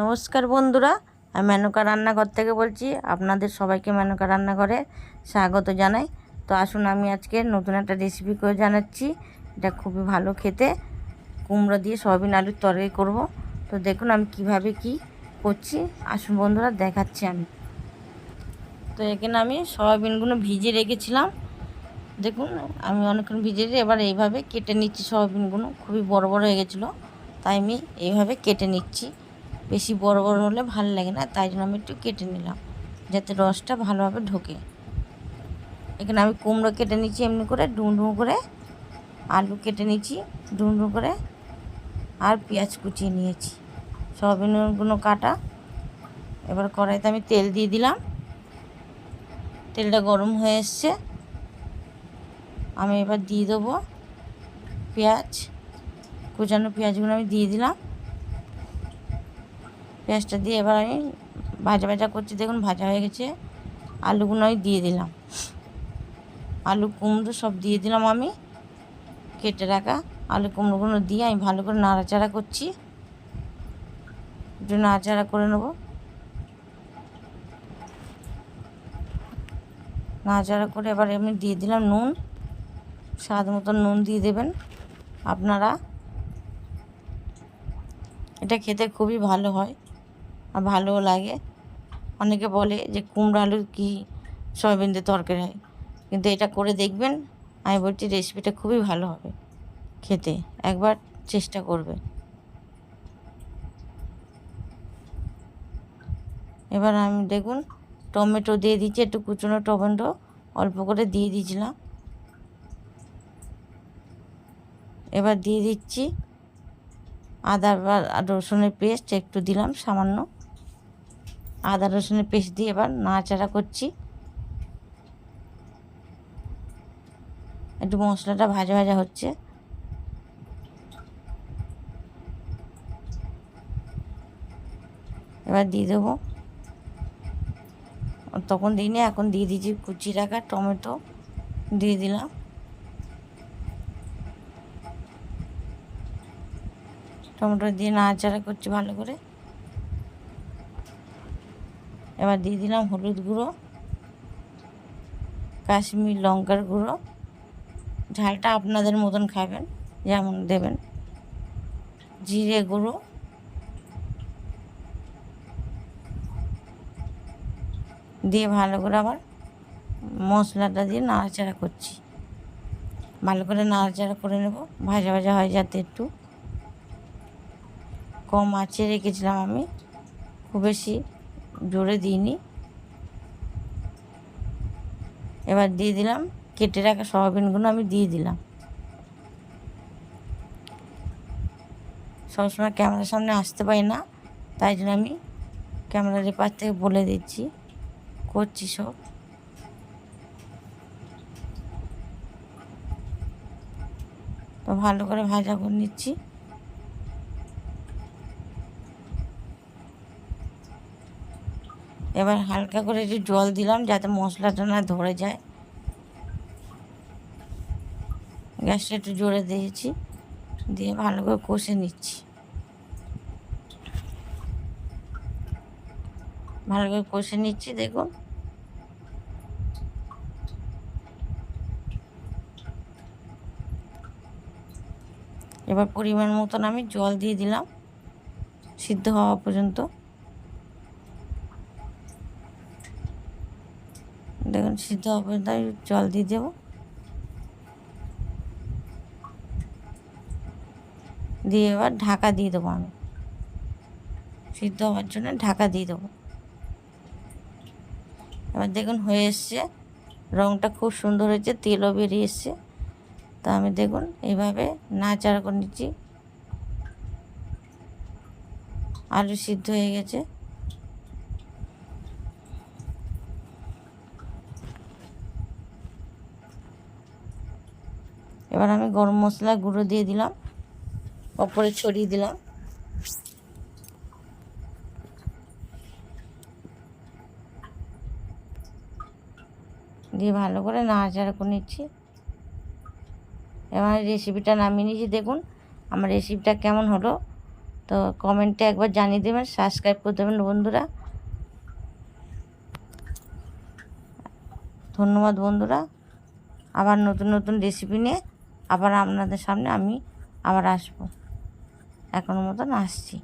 নমস্কার বন্ধুরা, আমি মেনকা রান্নাঘর থেকে বলছি, আপনাদের সবাইকে মেনকা রান্নাঘরে স্বাগত জানাই। তো আসুন আমি আজকে নতুন একটা রেসিপি করে জানাচ্ছি, এটা খুবই ভালো খেতে। কুমড়ো দিয়ে সয়াবিন আলুর তরকারি করব। তো দেখুন আমি কীভাবে কি করছি। আসুন বন্ধুরা, দেখাচ্ছি আমি। তো এখানে আমি সয়াবিনগুলো ভিজে রেখেছিলাম। দেখুন, আমি অনেকক্ষণ ভিজে এবার এইভাবে কেটে নিচ্ছি সয়াবিনগুলো। খুবই বড় বড় হয়ে গেছিল, তাই আমি এইভাবে কেটে নিচ্ছি। বেশি বড় বড় হলে ভালো লাগে না, তাই জন্য আমি একটু কেটে নিলাম, যাতে রসটা ভালোভাবে ঢোকে। এখানে আমি কুমড়ো কেটে নিচ্ছি এমনি করে, ডুম ডুম করে, আলু কেটে নিচ্ছি, ডুম ডুম করে, আর পেঁয়াজ কুচিয়ে নিয়েছি। সয়াবিনগুলো কাটা, এবার কড়াইতে আমি তেল দিয়ে দিলাম। তেলটা গরম হয়ে এসছে। আমি এবার দিয়ে দেবো পেঁয়াজ, কুচানো পেঁয়াজগুলো আমি দিয়ে দিলাম। পেঁয়াজটা দিয়ে এবার আমি ভাজা ভাজা করছি। দেখুন, ভাজা হয়ে গেছে। আলুগুলো আমি দিয়ে দিলাম। আলু কুমড়ো সব দিয়ে দিলাম আমি। কেটে রাখা আলু কুমড়োগুলো দিয়ে আমি ভালো করে নাড়াচাড়া করছি। একটু নাড়াচাড়া করে নেব। নাড়াচাড়া করে এবার আমি দিয়ে দিলাম নুন। স্বাদ মতো নুন দিয়ে দেবেন আপনারা। এটা খেতে খুবই ভালো হয়। ভালোও লাগে। অনেকে বলে যে কুমড়ো আলুর কী সয়াবিন দিয়ে তরকারি হয়? কিন্তু এটা করে দেখবেন, আমি বলছি রেসিপিটা খুবই ভালো হবে খেতে। একবার চেষ্টা করবে। এবার আমি দেখুন, টমেটো দিয়ে দিচ্ছি, একটু কুচনো টমেটো, অল্প করে দিয়ে দিয়েছিলাম। এবার দিয়ে দিচ্ছি আদা রসুনের পেস্ট, একটু দিলাম সামান্য। আদা রসুনের পেস্ট দিয়ে এবার নাড়াচাড়া করছি। একটু মশলাটা ভাজা ভাজা হচ্ছে। এবার দিয়ে দেবো। তখন দিইনি এখন দিয়ে দিয়েছি কুচি রাখা টমেটো, দিয়ে দিলাম। টমেটো দিয়ে নাড়াচাড়া করছি ভালো করে। এবার দিয়ে দিলাম হলুদ গুঁড়ো, কাশ্মীর লঙ্কার গুঁড়ো। ঝালটা আপনাদের মতন খাবেন, যেমন দেবেন। জিরে গুঁড়ো। দিয়ে ভালো করে আবার মশলাটা দিয়ে নাড়াচাড়া করছি। ভালো করে নাড়াচাড়া করে নেব, ভাজা ভাজা হয় যাতে একটু। কম আঁচে রেখেছিলাম আমি, খুব বেশি জোরে দিইনি। এবার দিয়ে দিলাম, কেটে রাখা সয়াবিনগুলো আমি দিয়ে দিলাম। সবসময় ক্যামেরার সামনে আসতে পারি না, তাই জন্য আমি ক্যামেরার এপার থেকে বলে দিচ্ছি, করছি সব। তো ভালো করে ভাজা করে নিচ্ছি। এবার হালকা করে একটু জল দিলাম যাতে মশলাটা না ধরে যায়। গ্যাসটা একটু জোরে দিয়েছি, দিয়ে ভালো করে কষে নিচ্ছি। ভালো করে কষে নিচ্ছি, দেখুন। এবার পরিমাণ মতন আমি জল দিয়ে দিলাম, সিদ্ধ হওয়া পর্যন্ত। দেখুন, সিদ্ধ আমি জল দিয়ে দেবো। দিয়ে এবার ঢাকা দিয়ে দেবো আমি। সিদ্ধ হওয়ার জন্য ঢাকা দিয়ে দেবো। এবার দেখুন, হয়ে এসছে। রঙটা খুব সুন্দর হয়েছে, তেলও বেরিয়ে এসছে। তা আমি দেখুন, এইভাবে নাচাড়া করে নিচ্ছি। আলু সিদ্ধ হয়ে গেছে। এবার আমি গরম মশলা গুঁড়ো দিয়ে দিলাম, ওপরে ছড়িয়ে দিলাম। দিয়ে ভালো করে নাড়াচাড়া করে নিচ্ছি। এবার রেসিপিটা নামিয়ে নিয়েছি, দেখুন আমার রেসিপিটা কেমন হলো। তো কমেন্টে একবার জানিয়ে দেবেন সাবস্ক্রাইব করে দেবেন বন্ধুরা। ধন্যবাদ বন্ধুরা। আবার নতুন নতুন রেসিপি নিয়ে আবার আপনাদের সামনে আমি আবার আসব। এখনও মতন আসছি।